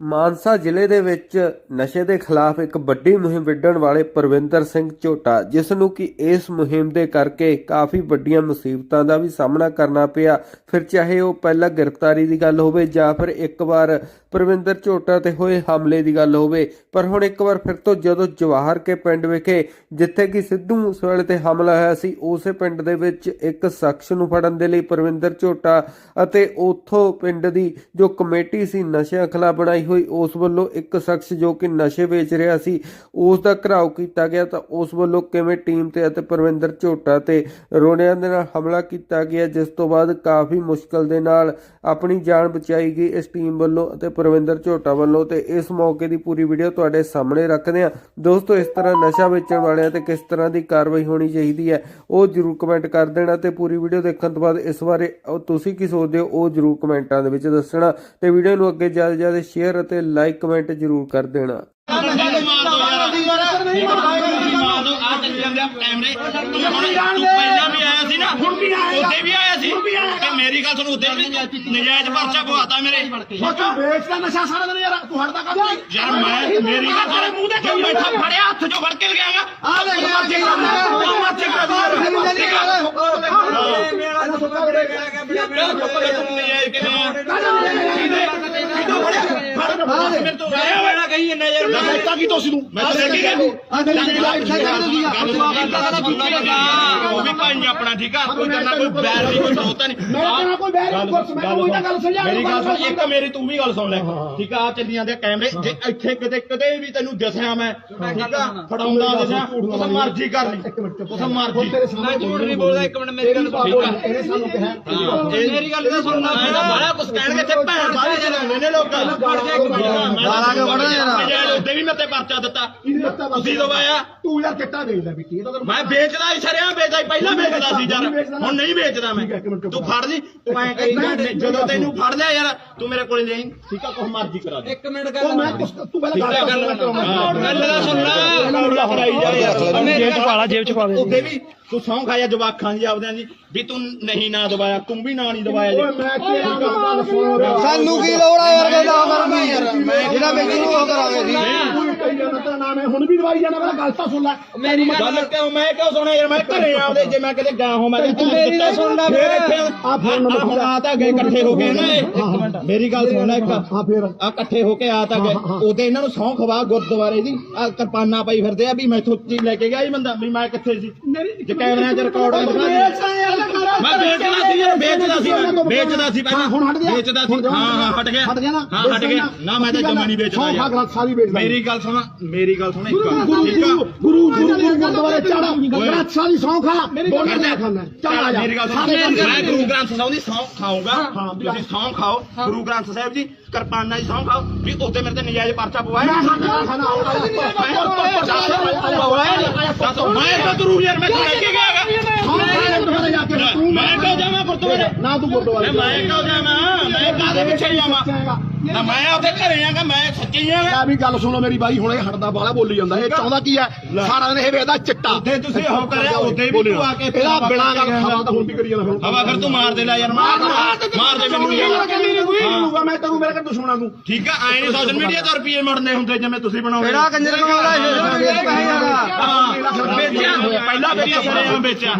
ਮਾਨਸਾ ਜ਼ਿਲ੍ਹੇ ਦੇ ਵਿੱਚ ਨਸ਼ੇ ਦੇ ਖਿਲਾਫ ਇੱਕ ਵੱਡੀ ਮੁਹਿੰਮ ਵਿੱਢਣ ਵਾਲੇ ਪਰਵਿੰਦਰ ਸਿੰਘ ਝੋਟਾ, ਜਿਸ ਨੂੰ ਕਿ ਇਸ ਮੁਹਿੰਮ ਦੇ ਕਰਕੇ ਕਾਫੀ ਵੱਡੀਆਂ ਮੁਸੀਬਤਾਂ ਦਾ ਵੀ ਸਾਹਮਣਾ ਕਰਨਾ ਪਿਆ। ਫਿਰ ਚਾਹੇ ਉਹ ਪਹਿਲਾਂ ਗ੍ਰਿਫਤਾਰੀ ਦੀ ਗੱਲ ਹੋਵੇ ਜਾਂ ਫਿਰ ਇੱਕ ਵਾਰ ਪ੍ਰਵਿੰਦਰ ਝੋਟਾ ਤੇ ਹੋਏ ਹਮਲੇ ਦੀ ਗੱਲ ਹੋਵੇ। ਪਰ ਹੁਣ ਇੱਕ ਵਾਰ ਫਿਰ ਤੋਂ ਜਦੋਂ ਜਵਾਹਰ ਕੇ ਪਿੰਡ ਵਿਖੇ ਜਿੱਥੇ ਕਿ ਸਿੱਧੂ ਮੂਸੇਵਾਲੇ ਤੇ ਹਮਲਾ ਹੋਇਆ ਸੀ, ਉਸੇ ਪਿੰਡ ਦੇ ਵਿੱਚ ਇੱਕ ਸ਼ਖਸ ਨੂੰ ਫੜਨ ਦੇ ਲਈ ਪ੍ਰਵਿੰਦਰ ਝੋਟਾ ਅਤੇ ਉਥੋਂ ਪਿੰਡ ਦੀ ਜੋ ਕਮੇਟੀ ਸੀ, ਨਸ਼ਿਆਂ ਖਿਲਾਫ ਬਣਾਈ ਹੋਈ, ਉਸ ਵੱਲੋਂ ਇੱਕ ਸ਼ਖਸ ਜੋ ਕਿ ਨਸ਼ੇ ਵੇਚ ਰਿਹਾ ਸੀ, ਉਸ ਦਾ ਘਰਾਓ ਕੀਤਾ ਗਿਆ ਤਾਂ ਉਸ ਵੱਲੋਂ ਕਿਵੇਂ ਟੀਮ ਤੇ ਅਤੇ ਪ੍ਰਵਿੰਦਰ ਝੋਟਾ ਤੇ ਰੋਣਿਆਂ ਦੇ ਨਾਲ ਹਮਲਾ ਕੀਤਾ ਗਿਆ, ਜਿਸ ਤੋਂ ਬਾਅਦ ਕਾਫੀ ਮੁਸ਼ਕਲ ਦੇ ਨਾਲ ਆਪਣੀ ਜਾਨ ਬਚਾਈ ਗਈ ਇਸ ਟੀਮ ਵੱਲੋਂ ਅਤੇ ਪ੍ਰਵਿੰਦਰ ਝੋਟਾ ਵੱਲੋਂ ਤੇ ਇਸ ਮੌਕੇ ਦੀ ਪੂਰੀ ਵੀਡੀਓ ਤੁਹਾਡੇ ਸਾਹਮਣੇ ਰੱਖਦੇ ਹਾਂ। ਦੋਸਤੋ, ਇਸ ਤਰ੍ਹਾਂ ਨਸ਼ਾ ਵੇਚਣ ਵਾਲਿਆਂ ਤੇ ਕਿਸ ਤਰ੍ਹਾਂ ਦੀ ਕਾਰਵਾਈ ਹੋਣੀ ਚਾਹੀਦੀ ਹੈ, ਉਹ ਜਰੂਰ ਕਮੈਂਟ ਕਰ ਦੇਣਾ ਤੇ ਪੂਰੀ ਵੀਡੀਓ ਦੇਖਣ ਤੋਂ ਬਾਅਦ ਇਸ ਬਾਰੇ ਤੁਸੀਂ ਕੀ ਸੋਚਦੇ ਹੋ, ਉਹ ਜਰੂਰ ਕਮੈਂਟਾਂ ਦੇ ਵਿੱਚ ਦੱਸਣਾ ਤੇ ਵੀਡੀਓ ਨੂੰ ਅੱਗੇ ਜ਼ਿਆਦਾ ਜ਼ਿਆਦਾ ਸ਼ੇਅਰ ਅਤੇ ਲਾਈਕ ਕਮੈਂਟ ਜਰੂਰ ਕਰ ਦੇਣਾ। ਉਹਦੇ ਵੀ ਆਇਆ ਸੀ ਕਿ ਮੇਰੀ ਗੱਲ ਸੁਣ ਉਹਦੇ ਵੀ ਨਜਾਇਜ਼ ਪਰਚਾ ਪਵਾਤਾ ਮੇਰੇ। ਬੱਚਾ ਵੇਚਦਾ ਨਸ਼ਾ ਸਾਰਾ ਦਿਨ ਯਾਰ। ਤੂੰ ਹਟਦਾ ਕੰਮ ਨਹੀਂ ਯਾਰ ਮੈਂ ਮੇਰੀ ਗੱਲ ਸੁਣ ਮੂੰਹ ਤੇ ਕਿਉਂ ਬੈਠਾ ਫੜਿਆ ਹੱਥ ਚੋਂ ਫੜ ਕੇ ਲਗਾਗਾ ਆ ਲੈ ਯਾਰ ਜੀ ਮਰਜ਼ੀ ਕਰ। ਨਜਾਇਜ਼ ਕਿਵੇਂ ਮੇਰੇ ਤੋਂ ਆਇਆ ਹੋਇਆ ਕਹੀ ਇੰਨਾ ਯਾਰ ਮੈਂ ਬੈਠਾ ਕੀ ਤੋਸੀ ਨੂੰ? ਮੈਂ ਤਾਂ ਸੱਚੀ ਗੱਲ ਉਹ ਵੀ ਭਾਈ ਆਪਣਾ ਠੀਕ ਆ ਕੋਈ ਕਰਨਾ ਕੋਈ ਬੈਰ ਨਹੀਂ ਕੋਈ ਦੋਤਾ ਨਹੀਂ ਮੈਂ ਕਹਿੰਦਾ ਕੋਈ ਬਹਿ ਨਹੀਂ। ਕੁਰਸ ਮੈਂ ਕੋਈ ਤਾਂ ਗੱਲ ਸਮਝਾ ਮੇਰੀ ਗੱਲ ਸੁਣ ਇੱਕ ਮੇਰੀ ਤੂੰ ਵੀ ਗੱਲ ਸੁਣ ਲੈ। ਠੀਕ ਆ ਚੱਲੀ ਜਾਂਦੇ ਕੈਮਰੇ ਜੇ ਇੱਥੇ ਕਿਤੇ ਕਿਤੇ ਵੀ ਤੈਨੂੰ ਦਿਸਿਆ ਮੈਂ ਠੀਕ ਆ ਫੜਾਉਂਦਾ ਦਿਸਿਆ ਉਸ ਮਰਜ਼ੀ ਕਰ ਲਈ ਉਸ ਮਰਜ਼ੀ। ਮੈਂ ਝੂਠ ਨਹੀਂ ਬੋਲਦਾ ਇੱਕ ਮਿੰਟ ਮੇਰੀ ਗੱਲ ਠੀਕ ਆ ਇਹਨੇ ਸਾਨੂੰ ਕਿਹਾ। ਮੇਰੀ ਗੱਲ ਤਾਂ ਸੁਣਨਾ ਪੈਂਦਾ ਬਾਹਲਾ ਕੁਝ ਕਹਿਣਗੇ ਤੇ ਭੈਣ ਬਾਹਲੇ ਜਨਾਨੇ ਨੇ ਲੋਕਾਂ ਬਾਲਾ ਕੇ ਵੜਨਾ ਯਾਰ ਉਹਦੇ ਵੀ ਮੈਂ ਤੇ ਪਰਚਾ ਦਿੱਤਾ। ਤੁਸੀਂ ਦਵਾਇਆ ਤੂੰ ਯਾਰ ਕਿੱਟਾ ਵੇਚਦਾ ਬਿੱਟੀ ਇਹ ਤਾਂ ਤੈਨੂੰ ਮੈਂ ਵੇਚਦਾ ਹੀ ਛੜਿਆ ਵੇਚਦਾ ਸੀ, ਪਹਿਲਾਂ ਵੇਚਦਾ ਸੀ ਯਾਰ। ਹੁਣ ਨਹੀਂ ਵੇਚਦਾ ਮੈਂ। ਤੂੰ ਫੜ ਲਈ ਤੂੰ ਐ ਕਰੀ ਜਾ, ਜਦੋਂ ਤੈਨੂੰ ਫੜ ਲਿਆ ਯਾਰ ਤੂੰ ਮੇਰੇ ਕੋਲ ਨਹੀਂ। ਠੀਕ ਆ ਕੁਛ ਮਰਜ਼ੀ ਕਰਾ ਦੇ। ਇੱਕ ਮਿੰਟ ਗੱਲ ਮੈਂ ਤੂੰ ਪਹਿਲਾਂ ਗੱਲ ਦਾ ਸੁਣ। ਲੈ ਕਰਾਈ ਜਾ ਯਾਰ ਜੇਬ ਚ ਪਾ ਜੇਬ ਚ ਪਾ ਦੇ। ਵੀ ਤੂੰ ਸੌਂ ਖਾਇਆ ਜਵਾਖਾਂ ਜੀ ਆਪਦਿਆਂ ਜੀ ਵੀ ਤੂੰ ਨਹੀਂ ਨਾ ਦਵਾਇਆ ਤੂੰ ਵੀ ਨਾ ਨਹੀਂ ਦਵਾਇਆ ਜੀ। ਸਾਨੂੰ ਕੀ ਲੋੜ ਆ ਯਾਰ ਕਹਿੰਦਾ ਕਰਨਾ ਯਾਰ ਜਿਹੜਾ ਵੇਚੂ ਉਹ ਕਰਾਂਗੇ ਜੀ ਤੇਰਾ ਨਾਮ ਹੈ। ਹੁਣ ਵੀ ਦਵਾਈ ਜਾਣਾ ਮੇਰਾ ਗੱਲ ਤਾਂ ਸੁਣ ਲੈ। ਮੇਰੀ ਗੱਲ ਕਿਉਂ ਮੈਂ ਕਿਉਂ ਸੁਣਾ ਯਾਰ? ਮੈਂ ਘਰੇ ਆਉਦੇ ਜੇ ਮੈਂ ਕਿਤੇ ਗਿਆ ਹਾਂ ਮੈਂ ਤੂੰ ਮੇਰੀ ਤਾਂ ਸੁਣ ਲੈ। ਫੇਰ ਇੱਥੇ ਆ ਫੋਨ ਨੰਬਰ ਹੁਣ ਆ ਤਾਂ ਗਏ ਇਕੱਠੇ ਹੋ ਕੇ ਨਾ ਇਹ। ਮੇਰੀ ਗੱਲ ਸੁਣ ਲੈ ਇੱਕ। ਹਾਂ ਫੇਰ। ਆ ਇਕੱਠੇ ਹੋ ਕੇ ਆ ਤਾਂ ਗਏ ਉਹਦੇ ਇਹਨਾਂ ਨੂੰ ਸੌਂ ਖਵਾ ਗੁਰਦੁਆਰੇ ਦੀ। ਆ ਕਿਰਪਾਨਾਂ ਪਾਈ ਫਿਰਦੇ ਆ ਵੀ ਮੈਥੋਂ ਚੀਜ਼ ਲੈ ਕੇ ਗਿਆ ਇਹ ਬੰਦਾ ਵੀ ਮੈਂ ਕਿੱਥੇ ਸੀ? ਜੇ ਕੈਮਰਿਆਂ 'ਚ ਰਿਕਾਰਡ ਹੋਇਆ। ਮੈਂ ਵੇਚਦਾ ਸੀ ਯਾਰ ਵੇਚਦਾ ਸੀ ਮੈਂ। ਵੇਚਦਾ ਸੀ ਪਹਿਲਾਂ। ਹੁਣ ਹਟ ਗਿਆ। ਵੇਚਦਾ ਸੀ। ਹਾਂ ਹਾਂ ਹਟ ਗਿਆ। ਹਟ ਗਿਆ ਨਾ। ਹਾਂ ਹਟ ਗਿਆ। ਨਾ ਮੈਂ ਤਾਂ ਜਮਾ ਨਹੀਂ ਵੇਚਦਾ ਯਾਰ। ਯਾਰ ਸਾਰੀ ਵੇਚਦਾ ਮੇਰੀ ਗੱਲ ਸੁਣ। ਮੇਰੀ ਗੱਲ ਸੁਣ ਇੱਕ ਗੁਰੂ ਠੀਕ ਆ? ਗੁਰੂ ਗੁਰੂ ਗੁਰੂ ਗੁਰਦੁਆਰੇ ਚੜਾ ਗ੍ਰੰਥ ਸਾਹਿਬ ਦੀ ਸੌਂ ਖਾ ਬੋਲਣ ਨਾ ਖਾਣਾ ਚੱਲ ਆ ਜਾ ਮੇਰੀ ਗੱਲ ਸੁਣ। ਮੈਂ ਗੁਰੂ ਗ੍ਰੰਥ ਸਾਹਿਬ ਦੀ ਸੌਂ ਖਾਊਂਗਾ। ਤੁਸੀਂ ਸੌਂ ਖਾਓ। ਗੁਰੂ ਗ੍ਰੰਥ ਸਾਹਿਬ ਜੀ ਕਿਰਪਾਨਾਂ ਦੀ ਸੌਂ ਖਾਓ। ਵੀ ਉੱਤੇ ਮੇਰੇ ਤੇ ਨਜਾਇਜ਼ ਪਰਚਾ ਪਵਾਇਆ। ਮੈਂ ਤਾਂ ਗੁਰੂ ਯਾਰ ਮੈਂ ਲੈ ਕੇ ਗਿਆਗਾ ਮੈਂ ਕਿਉਂ ਜਾਵਾਂ ਗੁਰਦੁਆਰੇ। ਨਾ ਤੂੰ ਗੁਰਦੁਆਰੇ ਮੈਂ ਕਿਉਂ ਜਾਵਾਂ। ਮੈਂ ਕਾਹਦੇ ਪਿੱਛੇ ਜਾਵਾਂ। ਨਾ ਮੈਂ ਆਪਦੇ ਘਰੇ ਆਂਗਾ ਮੈਂ ਸੱਚੀ ਆਂਗਾ ਆ ਵੀ ਗੱਲ ਸੁਣੋ ਮੇਰੀ ਬਾਈ ਹੁਣ ਇਹ ਹਟਦਾ ਬਾਲਾ ਬੋਲੀ ਜਾਂਦਾ ਇਹ ਚਾਹੁੰਦਾ ਕੀ ਹੈ ਸਾਰਾ ਦਿਨ ਇਹ ਵੇਚਦਾ ਚਿੱਟਾ ਉੱਥੇ ਤੁਸੀਂ ਉਹ ਕਰਿਆ ਉੱਥੇ ਵੀ ਤੂੰ ਆ ਕੇ ਇਹਦਾ ਬਿਨਾ ਗੱਲ ਖਾਵਾ ਤਾਂ ਹੁਣ ਵੀ ਕਰੀ ਜਾਂਦਾ ਫਿਰ ਹਵਾ ਫਿਰ ਤੂੰ ਮਾਰ ਦੇ ਲੈ ਯਾਰ ਮਾਰ ਮਾਰ ਦੇ ਮੈਨੂੰ ਯਾਰ ਹਾਂ ਮੈਂ ਤੈਨੂੰ ਮੇਰੇ ਕੋਲ ਦੁਸ਼ਮਣਾਂ ਨੂੰ ਠੀਕ ਆ ਆਏ ਨੇ ਸੋਸ਼ਲ ਮੀਡੀਆ ਤੋਂ ਰੁਪਏ ਮੜਨੇ ਹੁੰਦੇ ਜਿਵੇਂ ਤੁਸੀਂ ਬਣਾਉਂਦੇ ਕਿਹੜਾ ਕੰਜਰ ਕਮਾਉਂਦਾ ਹਾਂ ਵੇਚਿਆ ਪਹਿਲਾਂ ਵੇਚਿਆ ਸਰੇ ਵੇਚਿਆ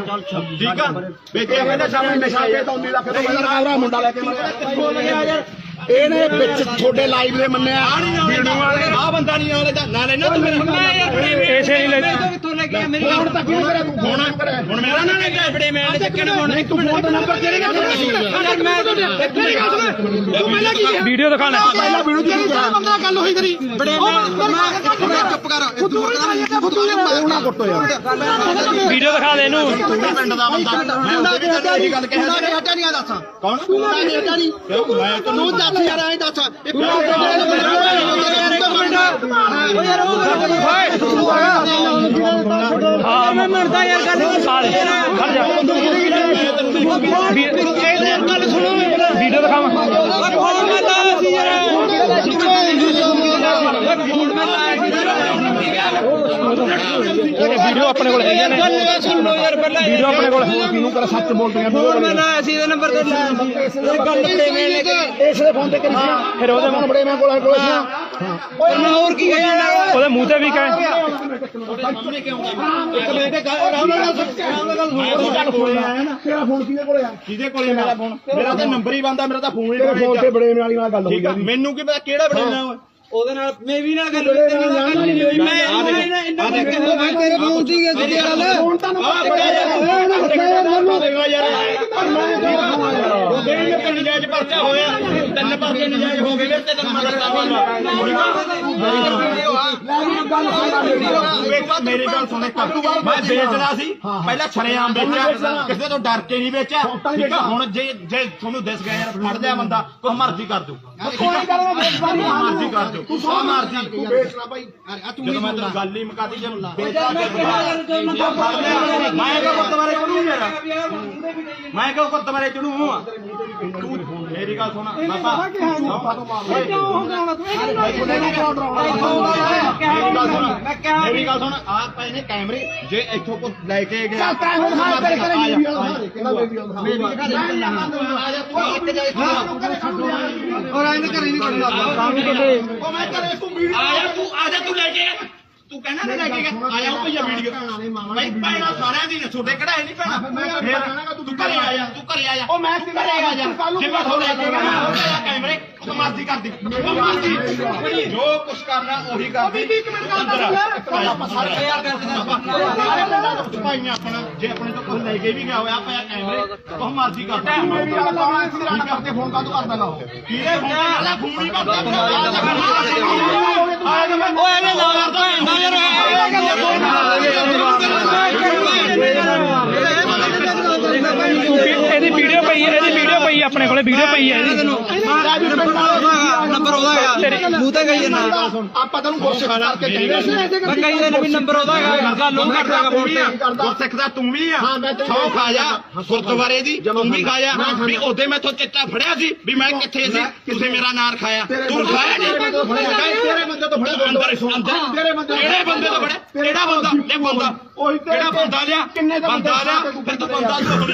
ਠੀਕ ਆ ਵੇਚਿਆ ਪਹਿਲਾਂ ਸਾਹਮਣੇ ਨਸ਼ਾ ਵੇਚਦਾ 19 ਲੱਖ ਤੋਂ ਕਾਵਰਾ ਮੁੰਡਾ ਲੈ ਕੇ ਮਰਿਆ ਇਹਨੇ ਵਿੱਚ ਤੁਹਾਡੇ ਲਾਈਵ ਦੇ ਮੰਨਿਆ ਵੀਡੀਓ ਵਾਲੇ ਆ ਬੰਦਾ ਨਹੀਂ ਆਉਂਦਾ ਨਾ ਲੈਣਾ ਤੂੰ ਮੇਰੇ ਮੈਂ ਯਾਰ ਐਸੇ ਨਹੀਂ ਲੈ ਹੁਣ ਤੱਕ ਕਿਉਂ ਕਰਿਆ ਤੂੰ ਹੁਣ ਹੁਣ ਮੇਰਾ ਨਾਂ ਲੈ ਕੇ ਬੜੇ ਮੈਂ ਚੱਕਣ ਹੁਣ ਨਹੀਂ ਤੂੰ ਫੋਨ ਦਾ ਨੰਬਰ ਤੇਰੇ ਨਾਲ ਯਾਰ ਮੈਂ ਤੇਰੀ ਗੱਲ ਸੁਣ ਤੂੰ ਪਹਿਲਾਂ ਕੀ ਕਿਹਾ ਵੀਡੀਓ ਦਿਖਾ ਲੈ ਪਹਿਲਾਂ ਵੀਡੀਓ ਦੀ ਬੰਦਾ ਗੱਲ ਹੋਈ ਕਰੀ ਬੜੇ ਮੈਂ ਚੁੱਪ ਕਰ ਫੁੱਦੂ ਉਹਨਾਂ ਕੁੱਟੋ ਯਾਰ ਵੀਡੀਓ ਦਿਖਾ ਦੇ ਇਹਨੂੰ ਤੂੰ ਵੀ ਪਿੰਡ ਦਾ ਬੰਦਾ ਮੈਂ ਉਹਦੇ ਵੀ ਤੈਨੂੰ ਇਹੀ ਗੱਲ ਕਹਿਆ ਸੀ ਹਟਾ ਨਹੀਂ ਦੱਸ ਕੌਣ ਤੂੰ ਹਟਾ ਨਹੀਂ ਕਿਉਂ ਮੈਂ ਤੈਨੂੰ ਤੂੰ ਦੱਸ ਯਾਰ ਐਂ ਦੱਸ ਇਹ ਯਾਰ ਗੱਲ ਸਾਰੇ ਖੜ ਜਾ। ਗੱਲ ਸੁਣੋ। ਵੀਡੀਓ ਦਿਖਾਵਾਂ। ਵੀਡੀਓ ਆਪਣੇ ਕੋਲ ਹੈਗੀਆਂ ਨੇ। ਸੁਣ ਯਾਰ ਪਹਿਲਾਂ ਵੀਡੀਓ ਆਪਣੇ ਕੋਲ ਕਿਹਨੂੰ ਕਰ ਸੱਚ ਬੋਲਦੇ ਆ ਫੋਨ ਮੈਂ ਲਾਇਆ ਸੀ ਇਹਦੇ ਨੰਬਰ ਤੇ ਲਾਇਆ ਸੀ ਇਹ ਗੱਲ ਮੈਂ ਲੈ ਕੇ ਇਸ ਦੇ ਫੋਨ ਤੇ ਕਰੀ ਫਿਰ ਉਹਦੇ ਮੂੰਹ- ਬੜੇ ਮੈਂ ਕੋਲ ਕੋਲ ਸੀ ਮੈਂ ਹੋਰ ਕੀ ਕਹਿਣਾ ਉਹਦੇ ਮੂੰਹ ਤੇ ਵੀ ਕਹੇ ਤੇਰਾ ਫੋਨ ਕਿਹਦੇ ਕੋਲੇ ਆ ਕਿਹਦੇ ਕੋਲੇ ਮੇਰਾ ਫੋਨ ਮੇਰਾ ਤਾਂ ਨੰਬਰ ਹੀ ਬੰਦਾ ਮੇਰਾ ਤਾਂ ਫੋਨ ਹੀ ਤੇਰੇ ਫੋਨ ਤੇ ਬੜੇ ਵਾਲੀ ਨਾਲ ਗੱਲ ਹੋਈ ਠੀਕ ਆ ਮੈਨੂੰ ਕੀ ਪਤਾ ਕਿਹੜਾ ਬੜੇ ਨਾਲ ਉਹਦੇ ਨਾਲ ਮੈਂ ਵੀ ਨਾਲ ਗੱਲ ਹੋਈ ਤੇਰੀ ਗੱਲ ਨਹੀਂ ਹੋਈ ਮੈਂ ਇਹਨਾਂ ਇਹਨਾਂ ਮੈਂ ਤੇਰੇ ਫੋਨ ਦੀ ਗੱਲ ਫੋਨ ਤਾਂ ਨੰਬਰ ਬੜਾ ਯਾਰ ਉਹਦੇ ਨੇ ਪਿੰਡ ਜਾਇਜ਼ ਪਰਚਾ ਹੋਇਆ ਤਿੰਨ ਪਰਚੇ ਨਜਾਇਜ਼ ਹੋ ਗਏ ਤੇ ਤੈਨੂੰ ਮਦਦ ਕਰ ਮੇਰੀ ਗੱਲ ਸੁਣ ਮੈਂ ਵੇਚਦਾ ਸੀ ਪਹਿਲਾਂ ਛਰੇਆਮ ਵੇਚਿਆ। ਕਿਸੇ ਤੋਂ ਡਰ ਕੇ ਨਹੀਂ ਵੇਚਿਆ। ਠੀਕ ਆ? ਹੁਣ ਜੇ ਜੇ ਤੁਹਾਨੂੰ ਦਿਸ ਗਿਆ ਯਾਰ ਫੜ ਲਿਆ ਬੰਦਾ ਕੋਈ ਮਰਜ਼ੀ ਕਰ ਦੂ ਕੋਈ ਗੱਲ ਮਰਜ਼ੀ ਕਰ ਦੂ ਤੂੰ ਸੋ ਮਰਜ਼ੀ। ਤੂੰ ਵੇਚਣਾ ਭਾਈ ਜਦੋਂ ਮੈਂ ਤੈਨੂੰ ਗੱਲ ਹੀ ਮੁਕਾਤੀ ਜੇ ਵੇਚਦਾ ਮੈਂ ਕਿਉਂ ਗੁਰਦੁਆਰੇ ਚੜੂ ਯਾਰ ਮੈਂ ਕਿਉਂ ਗੁਰਦੁਆਰੇ ਚੜੂ ਤੂੰ ਮੇਰੀ ਗੱਲ ਸੁਣ ਬਾਬਾ ਓਏ ਮੇਰੀ ਗੱਲ ਸੁਣ ਆ ਪਏ ਨੇ ਕੈਮਰੇ ਜੇ ਇੱਥੋਂ ਕੋ ਲੈ ਕੇ ਗਿਆ। ਚੱਲ ਤੈਨੂੰ ਹਾਂ ਤੇਰੇ ਘਰੇ ਮੇਰੀ ਆ ਜਾ ਤੂੰ ਇੱਕ ਜਾ ਔਰ ਇਹਨੇ ਘਰੇ ਨਹੀਂ ਕਰਦਾ ਉਹ ਮੈਂ ਘਰੇ ਤੂੰ ਵੀਡੀਓ ਆ ਜਾ ਤੂੰ ਤੂੰ ਆ। ਤੂੰ ਕਹਿੰਦਾ ਨਾ ਲੈ ਕੇ ਗਿਆ ਆ ਜਾ ਉਹ ਭਈਆ ਵੀਡੀਓ। ਭਾਈ ਪੈਣਾ ਸਾਰਿਆਂ ਦੀ ਨੇ ਛੋਟੇ ਕਢਾਏ ਨਹੀਂ ਪੈਣਾ ਫਿਰ ਤੂੰ ਘਰੇ ਆ ਜਾ। ਤੂੰ ਘਰੇ ਆ ਜਾ। ਉਹ ਮੈਂ ਘਰੇ ਆ ਜਾ। ਜੇ ਮੈਂ ਗਿਆ ਕੈਮਰੇ ਮਰਜ਼ੀ ਕਰਦੀ ਮਰਜ਼ੀ। ਜੋ ਕੁਛ ਕਰਨਾ ਉਹੀ ਕਰਦੀ ਇੱਕ ਮਿੰਟ ਗੱਲ ਆਪਾਂ ਸਾਰੇ ਯਾਰ ਕਰਦੇ ਭਾਈਆਂ ਆਪਣਾ ਜੇ ਆਪਣੇ ਤੋਂ ਕੁਝ ਲੈ ਕੇ ਵੀ ਗਿਆ ਹੋਇਆ ਪਿਆ ਕੈਮਰੇ ਉਹ ਮਰਜ਼ੀ ਕਰਦਾ ਮੇਰੀ ਗੱਲ ਲਾਉਣਾ ਸੀ ਰਾਣਾ ਕਰਕੇ ਫੋਨ ਕਾਹਤੋਂ ਕਰਦਾ ਨਾ ਕਿਹਦੇ ਫੋਨ ਵਾਲਾ ਫੋਨ ਹੀ ਕਰਦਾ ਜਾ ਮੈਂ ਓਏ ਇਹਨੇ ਲਾ ਕਰਦਾ ਨਾ ਯਾਰ ਇਹਦੀ ਵੀਡੀਓ ਪਈ ਹੈ ਇਹਦੀ ਵੀਡੀਓ ਪਈ ਹੈ ਆਪਣੇ ਕੋਲੇ ਵੀਡੀਓ ਪਈ ਹੈ ਇਹਦੀ। ਨੰਬਰ ਉਹਦਾ ਹੈਗਾ ਮੂੰਹ ਤੇ ਗਈ ਨਾ ਆਪਾਂ ਤੈਨੂੰ ਗੁਰਸਿੱਖ ਕਰਕੇ ਕਹਿੰਦੇ ਸੀ ਮੈਂ ਕਹੀ ਦਾ ਵੀ ਨੰਬਰ ਉਹਦਾ ਹੈਗਾ ਗੱਲ ਉਹ ਕਰਦਾ ਹੈਗਾ ਫੋਨ ਤੇ। ਗੁਰਸਿੱਖ ਦਾ ਤੂੰ ਵੀ ਆ। ਸੌ ਖਾ ਜਾ ਗੁਰਦੁਆਰੇ ਦੀ ਤੂੰ ਵੀ ਖਾ ਜਾ। ਵੀ ਉਹਦੇ ਮੈਥੋਂ ਚਿੱਟਾ ਫੜਿਆ ਸੀ ਵੀ ਮੈਂ ਕਿੱਥੇ ਸੀ? ਕਿਸੇ ਮੇਰਾ ਨਾਰ ਖਾਇਆ। ਤੂੰ ਖਾਇਆ ਨਹੀਂ? ਤੇਰੇ ਬੰਦੇ ਤੋਂ ਫੜਿਆ। ਅੰਦਰ ਤੇਰੇ ਬੰਦੇ ਕਿਹੜੇ ਬੰਦੇ ਤੋਂ ਫੜਿਆ? ਕਿਹੜਾ ਬੰਦਾ? ਲੈ ਬੰਦਾ। ਕਿਹੜਾ ਬੰਦਾ ਲਿਆ? ਕਿੰਨੇ ਦਾ ਬੰਦਾ ਲਿਆ ਫਿਰ ਤੂੰ ਬੰਦਾ ਤੂੰ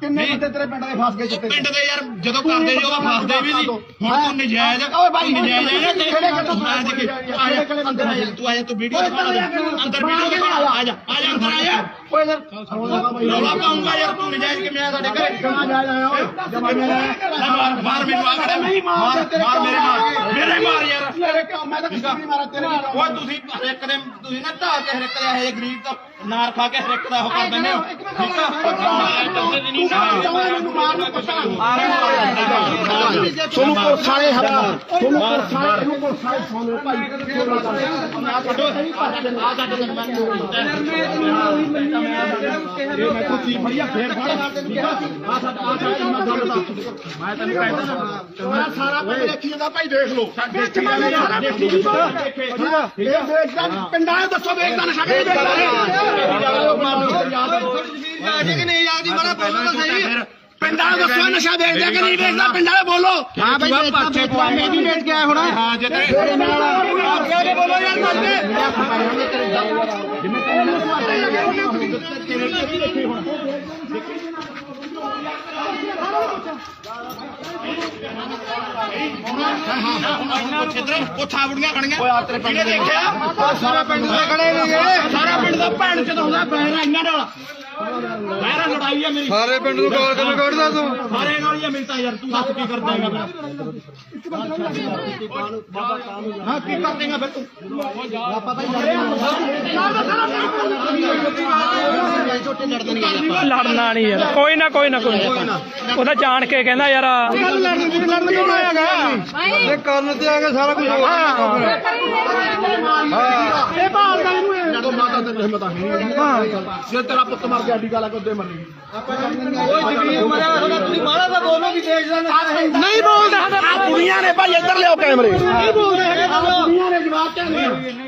ਕਿੰਨੇ ਬੰਦੇ ਤੇਰੇ ਪਿੰਡ ਦੇ ਫਸ ਗਏ ਜਿੱਤੇ? ਪਿੰਡ ਦੇ ਯਾਰ ਜਦੋਂ ਕਰਦੇ ਸੀ ਉਦੋਂ ਫਸਦੇ ਵੀ ਸੀ। ਹੁਣ ਤੂੰ ਨਜਾਇਜ਼ ਓਏ ਬਾਈ ਨਜਾਇਜ਼ ਹੈ ਨਾ ਮਾਰ ਕਿਉਂ ਮੈਂ ਤਾਂ ਕਿਸੇ ਨਹੀਂ ਮਾਰਾ ਤੇਰੇ ਓਏ ਤੁਸੀਂ ਦੇ ਨਾ ਢਾ ਕੇ ਹਰ ਇੱਕ ਦੇ ਇਹ ਗਰੀਬ ਦਾ ਨਾਰ ਖਾ ਕੇ ਹਰ ਇੱਕ ਦਾ ਉਹ ਕਰ ਦਿੰਦੇ ਹੋ। ਠੀਕ ਆ? ਮੈਨੂੰ ਮਾਰ ਨੂੰ ਪਤਾ ਤੁਹਾਨੂੰ ਪੁਲਿਸ ਵਾਲੇ ਹਰਾ ਤੁਹਾਨੂੰ ਪੁਲਿਸ ਵਾਲੇ ਇਹਨੂੰ ਪੁਲਿਸ ਵਾਲੇ ਸੋਨੇ ਭਾਈ। ਆ ਕੱਢੋ ਆ ਕੱਢ ਇਹ ਮੈਂ ਕੋਈ ਚੀਜ਼ ਫੜੀਆ ਫੇਰ ਫੜ ਆ ਸਾਡਾ ਆ ਸਾਡਾ ਮੈਂ ਗੱਲ ਦੱਸ ਮੈਂ ਤੈਨੂੰ ਕਹਿੰਦਾ ਮੈਂ ਸਾਰਾ ਪਿੰਡ ਦੇਖੀ ਜਾਂਦਾ ਭਾਈ ਦੇਖ ਲਓ। ਦੇਖੀ ਜਾਂਦੇ ਆ ਦੇਖੀ ਜੀ ਦੇਖੇ ਠੀਕ ਆ। ਪਿੰਡਾਂ ਨੂੰ ਦੱਸੋ ਵੇਖਦਾ ਨਸ਼ਾ ਕਿਹੜੀ ਵੇਖਦਾ ਕਿ ਨਹੀਂ? ਯਾਦ ਹੀ ਬੜਾ ਪਹਿਲਾਂ ਤਾਂ ਸਹੀ ਪਿੰਡਾਂ ਨੂੰ ਦੱਸੋ ਨਸ਼ਾ ਵੇਚਦਾ ਕਿ ਨਹੀਂ ਵੇਚਦਾ ਪਿੰਡਾਂ ਵਾਲੇ ਬੋਲੋ ਹਾਂ ਭਾਈ ਪਰਚੇ ਪਵਾ ਮੈਂ ਵੀ ਵੇਚ ਕੇ ਆਇਆ ਹੁਣ ਹਾਂ ਜੇ ਤੇਰੇ ਨਾਲ ਅੱਗੇ ਬੋਲੋ ਯਾਰ ਕਰਦੇ ਜਿਵੇਂ ਤੇਰੇ ਤੇ ਦੇਖੇ ਹੁਣ ਉਹ ਥਾਵੜੀਆਂ ਖੜੀਆਂ ਓਏ ਆ ਤੇਰੇ ਪਿੰਡ ਦੇਖਿਆ ਸਾਰਾ ਪਿੰਡ ਦੇ ਖੜੇ ਨੇ ਸਾਰਾ ਪਿੰਡ ਦਾ ਭੈਣ ਚਦਾਉਂਦਾ ਬੈਰਾ ਇਹਨਾਂ ਨਾਲ ਬੈਰਾ ਲੜਾਈ ਆ ਮੇਰੀ ਸਾਰੇ ਪਿੰਡ ਨੂੰ ਕਾਲ ਕਰਨ ਕੱਢਦਾ ਤੂੰ? ਸਾਰੇ ਨਾਲ ਹੀ ਆ ਮਿਲਤਾ ਯਾਰ ਤੂੰ ਦੱਸ ਕੀ ਕਰਦਾ ਹੈਗਾ ਫਿਰ ਹਾਂ ਕੀ ਕਰ ਦੇਗਾ ਫਿਰ ਤੂੰ ਲੜਨਾ ਨਹੀਂ ਯਾਰ ਕੋਈ ਨਾ ਕੋਈ ਨਾ ਕੋਈ ਨਾ। ਉਹਦਾ ਜਾਣ ਕੇ ਕਹਿੰਦਾ ਯਾਰ ਲੜਨ ਕਿਉਂ ਆਇਆਗਾ ਇਹ ਕਰਨ ਤੇ ਆ ਕੇ ਸਾਰਾ ਕੁਝ ਇਹ ਭਾਲਦਾ ਇਹਨੂੰ ਇਹ। ਜਦੋਂ ਮਾਤਾ ਤੈਨੂੰ ਹਿੰਮਤ ਆ ਹਾਂ ਜੇ ਤੇਰਾ ਪੁੱਤ ਮਰ ਗਿਆ ਅੱਡੀ ਗੱਲ ਕੋਦੇ ਨਹੀਂ ਬੋਲਦਾ ਆ ਕੁੜੀਆਂ ਨੇ ਭਾਈ ਇੱਧਰ ਲਿਓ ਕੈਮਰੇ। ਨਹੀਂ ਬੋਲਦੇ ਹੈਗੇ। ਕੁੜੀਆਂ ਨੇ ਜਵਾਬ ਕਹਿੰਦੇ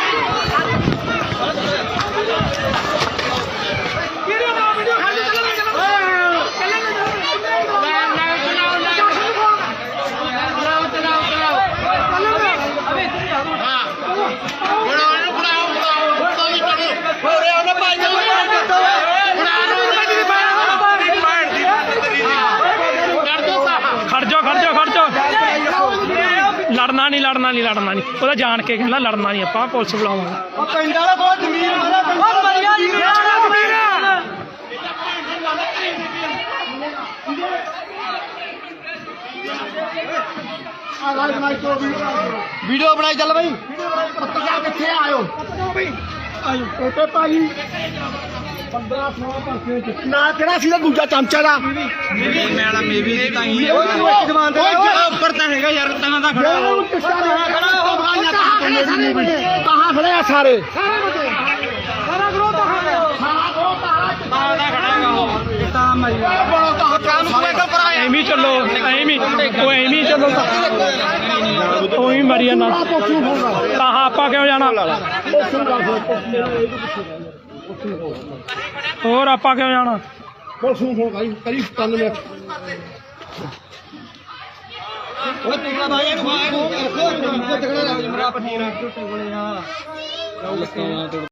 ਲੜਨਾ ਨਹੀਂ ਲੜਨਾ ਨਹੀਂ ਲੜਨਾ ਨਹੀਂ। ਉਹਦਾ ਜਾਣ ਕੇ ਕਹਿੰਦਾ ਲੜਨਾ ਨਹੀਂ ਆਪਾਂ ਪੁਲਿਸ ਬੁਲਾਵਾਂਗੇ। ਪਿੰਡ ਵਾਲਾ ਬਹੁਤ ਜ਼ਮੀਨ ਮਾਰਾ ਉਹ ਮਰਿਆ ਜ਼ਮੀਨ ਵੀਡੀਓ ਬਣਾਈ ਚੱਲ ਬਈ। ਪੱਤਰਕਾਰ ਕਿੱਥੇ ਆਇਓ। ਆਇਓ। ਕੋਟੇ ਭਾਈ 1500 ਪਰਸੇ ਨਾ ਕਿਹੜਾ ਸੀ ਦੂਜਾ ਚਮਚਾ ਦਾ? ਮੈਡਮ ਮੇਬੀ ਦੀ ਤਾਂ ਹੀ ਉਹ ਜਵਾਨ ਦੇ ਉੱਪਰ ਤਾਂ ਹੈਗਾ ਯਾਰ ਤਾਂ ਦਾ ਖੜਾ ਉਹ ਕਿੱਸਾ ਰਹਾ। ਖੜਾ ਉਹ ਭਾਈਆਂ ਕਹਾਂ ਖੜੇ ਆ ਸਾਰੇ। ਸਾਰਾ ਗਰੋਹ ਤਾਂ ਸਾਰਾ ਗਰੋਹ ਤਾਂ ਦਾ ਖੜਾਗਾ ਉਹ। ਤਾਂ ਮੈਂ ਬੜਾ ਤਾਂ ਕੰਮ ਕੋਈ ਕਰ ਪਰ ਆਇਆ। ਐਵੇਂ ਹੀ ਚੱਲੋ ਐਵੇਂ ਹੀ। ਉਹ ਐਵੇਂ ਹੀ ਚੱਲੋ। ਉਹ ਹੀ ਮਰੀ ਨਾ ਪੋਛੂ ਹੋਣਾ ਤਾਂ ਆਪਾਂ ਕਿਉਂ ਜਾਣਾ? ਹੋਰ ਆਪਾਂ ਕਿਉਂ ਜਾਣਾ? ਪੋਛੂ ਹੋ ਗਈ ਕਰੀ 97 ਉਹ ਤੇਰਾ ਭਾਈ ਇਹਨੂੰ ਬਾਹਰ ਨੂੰ ਰੱਖੋ ਤਗੜਾ ਲੱਗ ਜਮਰਾ ਪੱਟੀ ਨਾਲ ਟੁੱਟੇ ਕੋਲੇ ਆ